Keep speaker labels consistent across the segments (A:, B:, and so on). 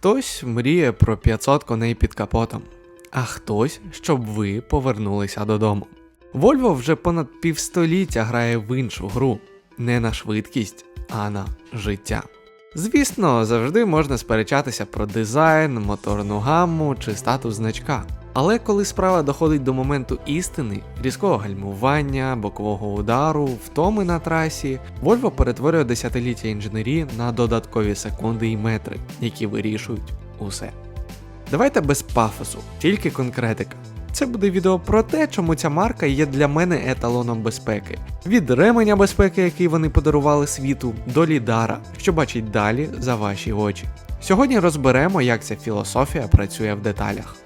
A: Хтось мріє про 500 коней під капотом, а хтось, щоб ви повернулися додому. Вольво вже понад півстоліття грає в іншу гру, не на швидкість, а на життя. Звісно, завжди можна сперечатися про дизайн, моторну гамму чи статус значка. Але коли справа доходить до моменту істини, різкого гальмування, бокового удару, втоми на трасі, Volvo перетворює десятиліття інженерії на додаткові секунди і метри, які вирішують усе. Давайте без пафосу, тільки конкретика. Це буде відео про те, чому ця марка є для мене еталоном безпеки. Від ременя безпеки, який вони подарували світу, до лідара, що бачить далі за ваші очі. Сьогодні розберемо, як ця філософія працює в деталях.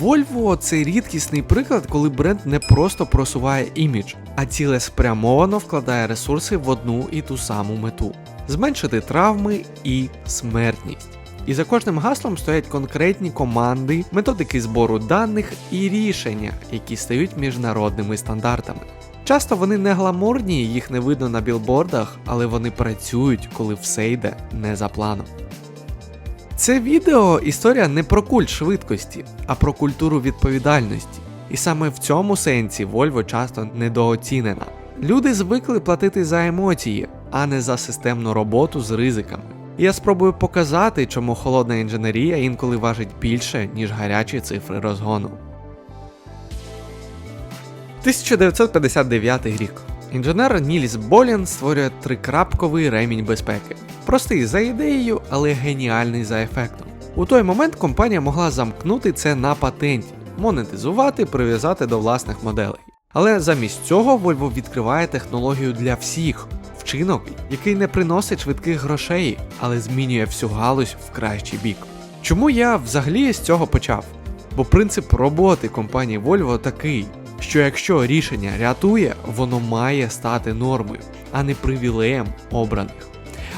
A: Volvo це рідкісний приклад, коли бренд не просто просуває імідж, а цілеспрямовано вкладає ресурси в одну і ту саму мету зменшити травми і смертність. І за кожним гаслом стоять конкретні команди, методики збору даних і рішення, які стають міжнародними стандартами. Часто вони не гламурні, їх не видно на білбордах, але вони працюють, коли все йде не за планом. Це відео історія не про культ швидкості, а про культуру відповідальності. І саме в цьому сенсі Volvo часто недооцінена. Люди звикли платити за емоції, а не за системну роботу з ризиками. Я спробую показати, чому холодна інженерія інколи важить більше, ніж гарячі цифри розгону. 1959 рік. Інженер Нільс Болін створює трикрапковий ремінь безпеки. Простий за ідеєю, але геніальний за ефектом. У той момент компанія могла замкнути це на патенті, монетизувати, прив'язати до власних моделей. Але замість цього Volvo відкриває технологію для всіх, вчинок, який не приносить швидких грошей, але змінює всю галузь в кращий бік. Чому я взагалі з цього почав? Бо принцип роботи компанії Volvo такий, що якщо рішення рятує, воно має стати нормою, а не привілеєм обраних.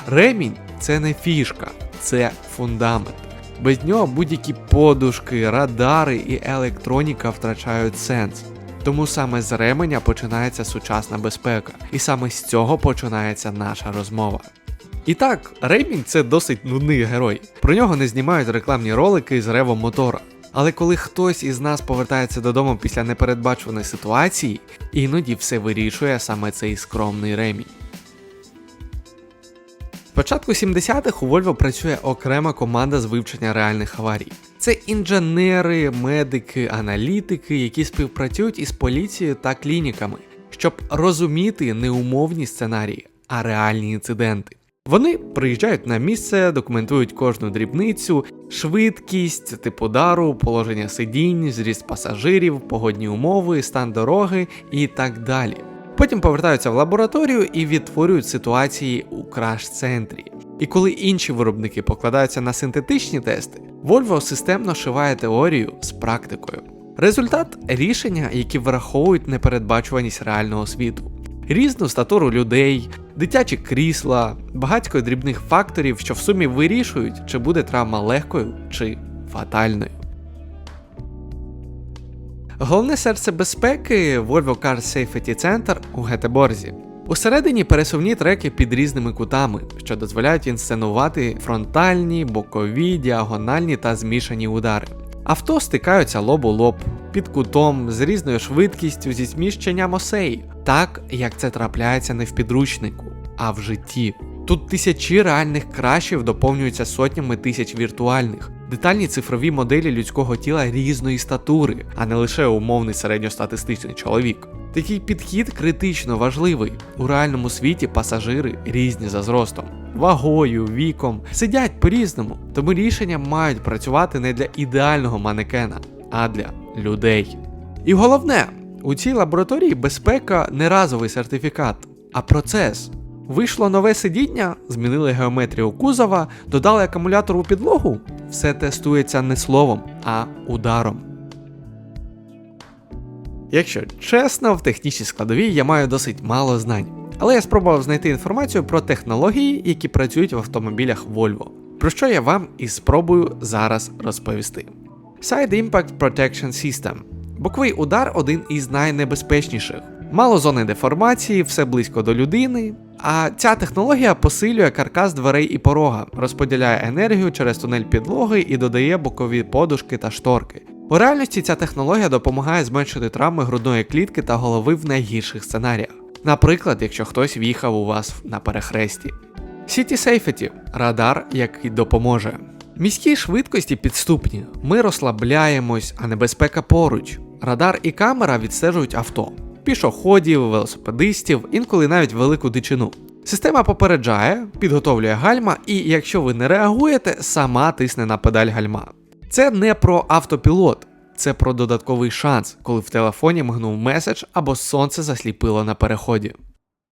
A: Ремінь це не фішка, це фундамент. Без нього будь-які подушки, радари і електроніка втрачають сенс. Тому саме з ременя починається сучасна безпека, і саме з цього починається наша розмова. І так, ремінь це досить нудний герой. Про нього не знімають рекламні ролики з ревом мотора. Але коли хтось із нас повертається додому після непередбачуваної ситуації, іноді все вирішує саме цей скромний ремінь. З початку 70-х у Volvo працює окрема команда з вивчення реальних аварій. Це інженери, медики, аналітики, які співпрацюють із поліцією та клініками, щоб розуміти не умовні сценарії, а реальні інциденти. Вони приїжджають на місце, документують кожну дрібницю, швидкість, тип удару, положення сидінь, зріст пасажирів, погодні умови, стан дороги і так далі. Потім повертаються в лабораторію і відтворюють ситуації у краш-центрі. І коли інші виробники покладаються на синтетичні тести, Volvo системно шиває теорію з практикою. Результат рішення, які враховують непередбачуваність реального світу, різну статуру людей, дитячі крісла, багатько дрібних факторів, що в сумі вирішують, чи буде травма легкою чи фатальною. Головне серце безпеки Volvo Car Safety Center у Гетеборзі. Усередині пересувні треки під різними кутами, що дозволяють інсценувати фронтальні, бокові, діагональні та змішані удари. Авто стикаються лоб у лоб, під кутом, з різною швидкістю зі зміщенням осей, так як це трапляється не в підручнику, а в житті. Тут тисячі реальних крашів доповнюються сотнями тисяч віртуальних, детальні цифрові моделі людського тіла різної статури, а не лише умовний середньостатистичний чоловік. Такий підхід критично важливий. У реальному світі пасажири різні за зростом, вагою, віком, сидять по-різному, тому рішення мають працювати не для ідеального манекена, а для людей. І головне, у цій лабораторії безпека не разовий сертифікат, а процес. Вийшло нове сидіння, змінили геометрію кузова, додали акумулятор у підлогу. Все тестується не словом, а ударом. Якщо чесно, в технічній складовій я маю досить мало знань, але я спробував знайти інформацію про технології, які працюють в автомобілях Volvo, про що я вам і спробую зараз розповісти. Side Impact Protection System. Боковий удар один із найнебезпечніших. Мало зони деформації, все близько до людини. А ця технологія посилює каркас дверей і порога, розподіляє енергію через тунель підлоги і додає бокові подушки та шторки. У реальності ця технологія допомагає зменшити травми грудної клітки та голови в найгірших сценаріях. Наприклад, якщо хтось в'їхав у вас на перехресті. City Safety – радар, який допоможе. Міські швидкості підступні. Ми розслабляємось, а небезпека поруч. Радар і камера відстежують авто, пішоходів, велосипедистів, інколи навіть велику дичину. Система попереджає, підготовлює гальма, і якщо ви не реагуєте, сама тисне на педаль гальма. Це не про автопілот, це про додатковий шанс, коли в телефоні мигнув меседж або сонце засліпило на переході.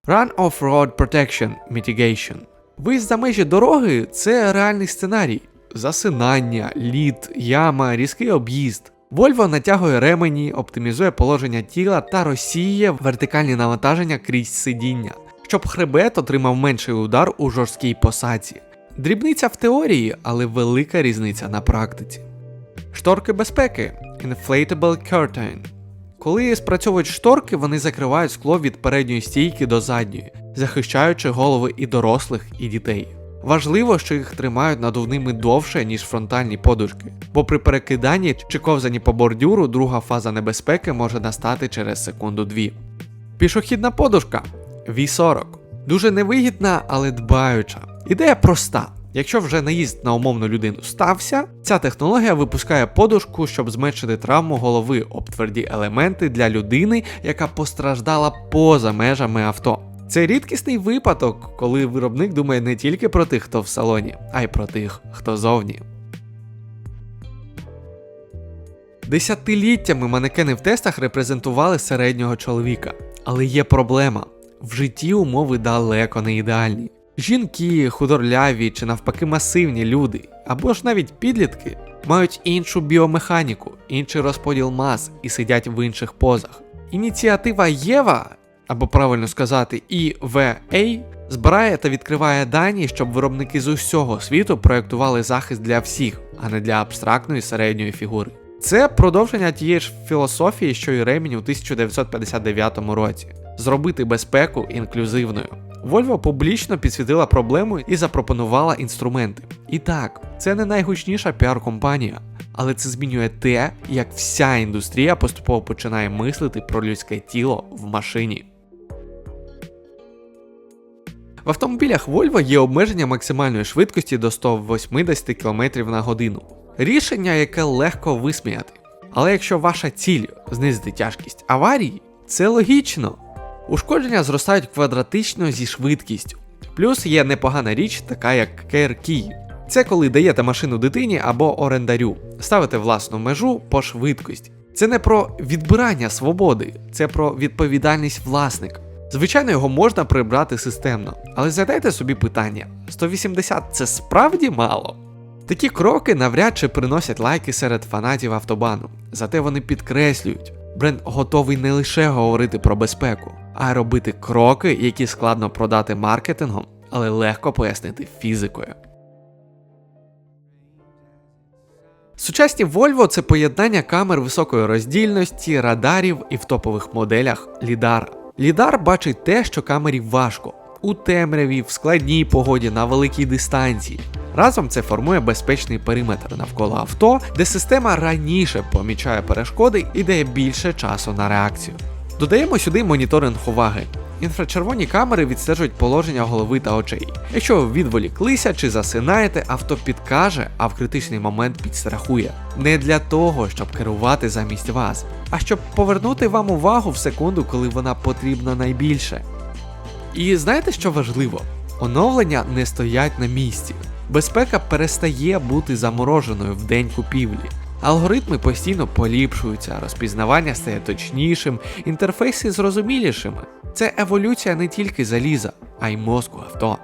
A: Run Off-Road Protection Mitigation. Виїзд за межі дороги це реальний сценарій. Засинання, лід, яма, різкий об'їзд. Volvo натягує ремені, оптимізує положення тіла та розсіює вертикальні навантаження крізь сидіння, щоб хребет отримав менший удар у жорсткій посадці. Дрібниця в теорії, але велика різниця на практиці. Шторки безпеки Inflatable Curtain. Коли спрацьовують шторки, вони закривають скло від передньої стійки до задньої, захищаючи голови і дорослих, і дітей. Важливо, що їх тримають надувними довше, ніж фронтальні подушки, бо при перекиданні чи ковзанні по бордюру друга фаза небезпеки може настати через секунду-дві. Пішохідна подушка V40. Дуже невигідна, але дбаюча. Ідея проста. Якщо вже наїзд на умовну людину стався, ця технологія випускає подушку, щоб зменшити травму голови об тверді елементи для людини, яка постраждала поза межами авто. Це рідкісний випадок, коли виробник думає не тільки про тих, хто в салоні, а й про тих, хто зовні. Десятиліттями манекени в тестах репрезентували середнього чоловіка. Але є проблема: в житті умови далеко не ідеальні. Жінки, худорляві чи навпаки масивні люди, або ж навіть підлітки, мають іншу біомеханіку, інший розподіл мас і сидять в інших позах. Ініціатива Єва, або правильно сказати, EVA, збирає та відкриває дані, щоб виробники з усього світу проєктували захист для всіх, а не для абстрактної середньої фігури. Це продовження тієї ж філософії, що й ремінь у 1959 році зробити безпеку інклюзивною. Volvo публічно підсвітила проблему і запропонувала інструменти. І так, це не найгучніша піар-компанія, але це змінює те, як вся індустрія поступово починає мислити про людське тіло в машині. В автомобілях Volvo є обмеження максимальної швидкості до 180 км на годину. Рішення, яке легко висміяти. Але якщо ваша ціль знизити тяжкість аварії, це логічно. Ушкодження зростають квадратично зі швидкістю. Плюс є непогана річ, така як Key. Це коли даєте машину дитині або орендарю, ставите власну межу по швидкості. Це не про відбирання свободи, це про відповідальність власника. Звичайно, його можна прибрати системно, але задайте собі питання: 180 це справді мало? Такі кроки навряд чи приносять лайки серед фанатів автобану, зате вони підкреслюють, бренд готовий не лише говорити про безпеку, а й робити кроки, які складно продати маркетингом, але легко пояснити фізикою. Сучасні Volvo це поєднання камер високої роздільності, радарів і в топових моделях лідара. Лідар бачить те, що камері важко у темряві, в складній погоді на великій дистанції. Разом це формує безпечний периметр навколо авто, де система раніше помічає перешкоди і дає більше часу на реакцію. Додаємо сюди моніторинг уваги. Інфрачервоні камери відстежують положення голови та очей. Якщо ви відволіклися чи засинаєте, авто підкаже, а в критичний момент підстрахує. Не для того, щоб керувати замість вас, а щоб повернути вам увагу в секунду, коли вона потрібна найбільше. І знаєте, що важливо? Оновлення не стоять на місці. Безпека перестає бути замороженою в день купівлі. Алгоритми постійно поліпшуються, розпізнавання стає точнішим, інтерфейси зрозумілішими. Це еволюція не тільки заліза, а й мозку авто.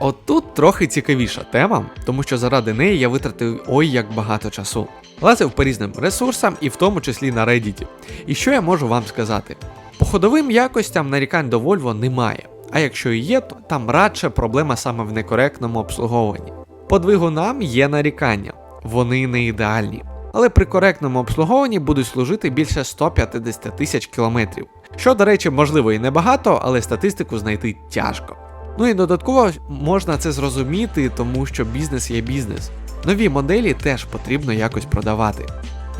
A: От тут трохи цікавіша тема, тому що заради неї я витратив ой як багато часу. Лазив по різним ресурсам і в тому числі на Reddit. І що я можу вам сказати? По ходовим якостям нарікань до Volvo немає, а якщо і є, то там радше проблема саме в некоректному обслуговуванні. По двигунам є нарікання, вони не ідеальні. але при коректному обслуговуванні будуть служити більше 150 тисяч кілометрів. Що, до речі, можливо і небагато, але статистику знайти тяжко. Ну і додатково можна це зрозуміти, тому що бізнес є бізнес. Нові моделі теж потрібно якось продавати.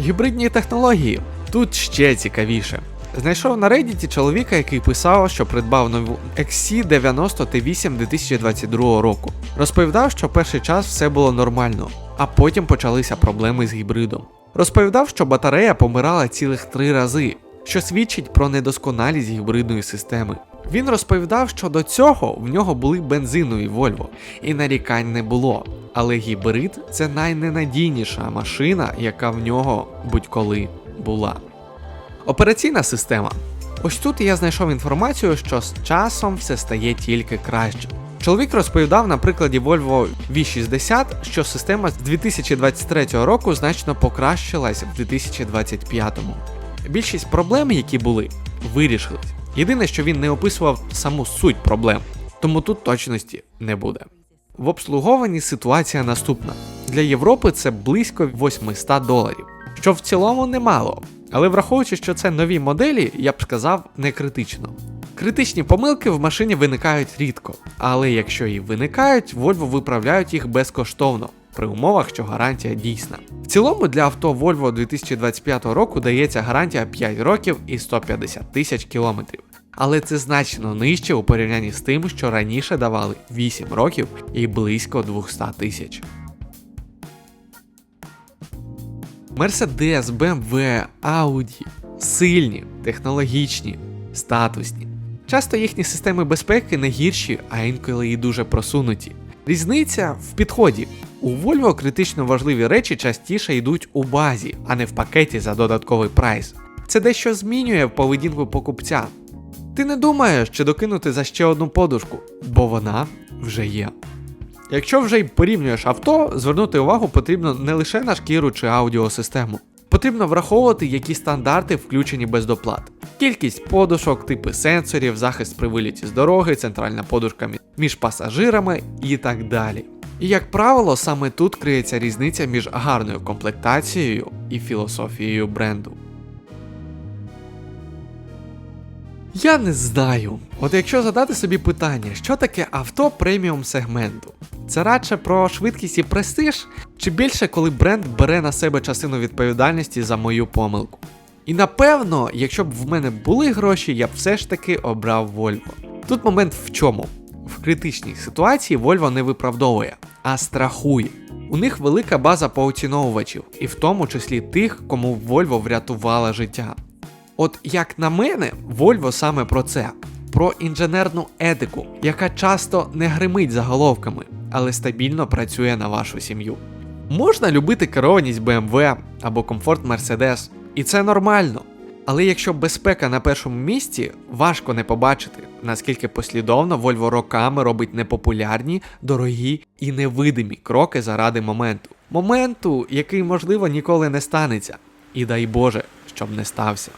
A: Гібридні технології тут ще цікавіше. Знайшов на Reddit чоловіка, який писав, що придбав нову XC90 T8 2022 року. Розповідав, що перший час все було нормально, а потім почалися проблеми з гібридом. Розповідав, що батарея помирала цілих три рази, що свідчить про недосконалість гібридної системи. Він розповідав, що до цього в нього були бензинові Volvo, і нарікань не було. Але гібрид це найненадійніша машина, яка в нього будь-коли була. Операційна система. Ось тут я знайшов інформацію, що з часом все стає тільки краще. Чоловік розповідав на прикладі Volvo V60, що система з 2023 року значно покращилась в 2025. Більшість проблем, які були, вирішились. Єдине, що він не описував саму суть проблем, тому тут точності не буде. В обслуговуванні ситуація наступна: для Європи це близько 800 доларів, що в цілому немало. Але враховуючи, що це нові моделі, я б сказав, не критично. Критичні помилки в машині виникають рідко, але якщо і виникають, Volvo виправляють їх безкоштовно, при умовах, що гарантія дійсна. В цілому для авто Volvo 2025 року дається гарантія 5 років і 150 тисяч кілометрів. Але це значно нижче у порівнянні з тим, що раніше давали 8 років і близько 200 тисяч. Mercedes, BMW, Audi сильні, технологічні, статусні. Часто їхні системи безпеки не гірші, а інколи і дуже просунуті. Різниця в підході. У Volvo критично важливі речі частіше йдуть у базі, а не в пакеті за додатковий прайс. Це дещо змінює поведінку покупця. Ти не думаєш, чи докинути за ще одну подушку, бо вона вже є. Якщо вже й порівнюєш авто, звернути увагу потрібно не лише на шкіру чи аудіосистему. Потрібно враховувати, які стандарти включені без доплат. Кількість подушок, типи сенсорів, захист при виліті з дороги, центральна подушка між пасажирами і так далі. І як правило, саме тут криється різниця між гарною комплектацією і філософією бренду. Я не знаю. От якщо задати собі питання, що таке авто преміум сегменту? Це радше про швидкість і престиж, чи більше коли бренд бере на себе частину відповідальності за мою помилку? І напевно, якщо б в мене були гроші, я б все ж таки обрав Volvo. Тут момент в чому? В критичній ситуації Volvo не виправдовує, а страхує. У них велика база поціновувачів, і в тому числі тих, кому Volvo врятувала життя. От як на мене, Volvo саме про це: про інженерну етику, яка часто не гримить заголовками, але стабільно працює на вашу сім'ю. Можна любити керованість BMW або комфорт Mercedes, і це нормально. Але якщо безпека на першому місці, важко не побачити, наскільки послідовно Volvo роками робить непопулярні, дорогі і невидимі кроки заради моменту. Моменту, який, можливо, ніколи не станеться. І дай Боже, щоб не стався.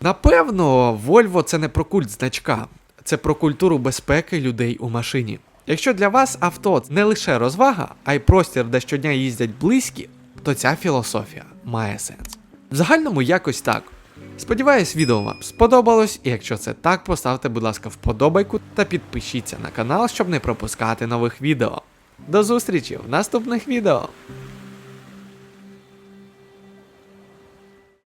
A: Напевно, Volvo це не про культ значка, це про культуру безпеки людей у машині. Якщо для вас авто не лише розвага, а й простір, де щодня їздять близькі, то ця філософія має сенс. В загальному якось так. Сподіваюсь, відео вам сподобалось, і якщо це так, поставте, будь ласка, вподобайку та підпишіться на канал, щоб не пропускати нових відео. До зустрічі в наступних відео!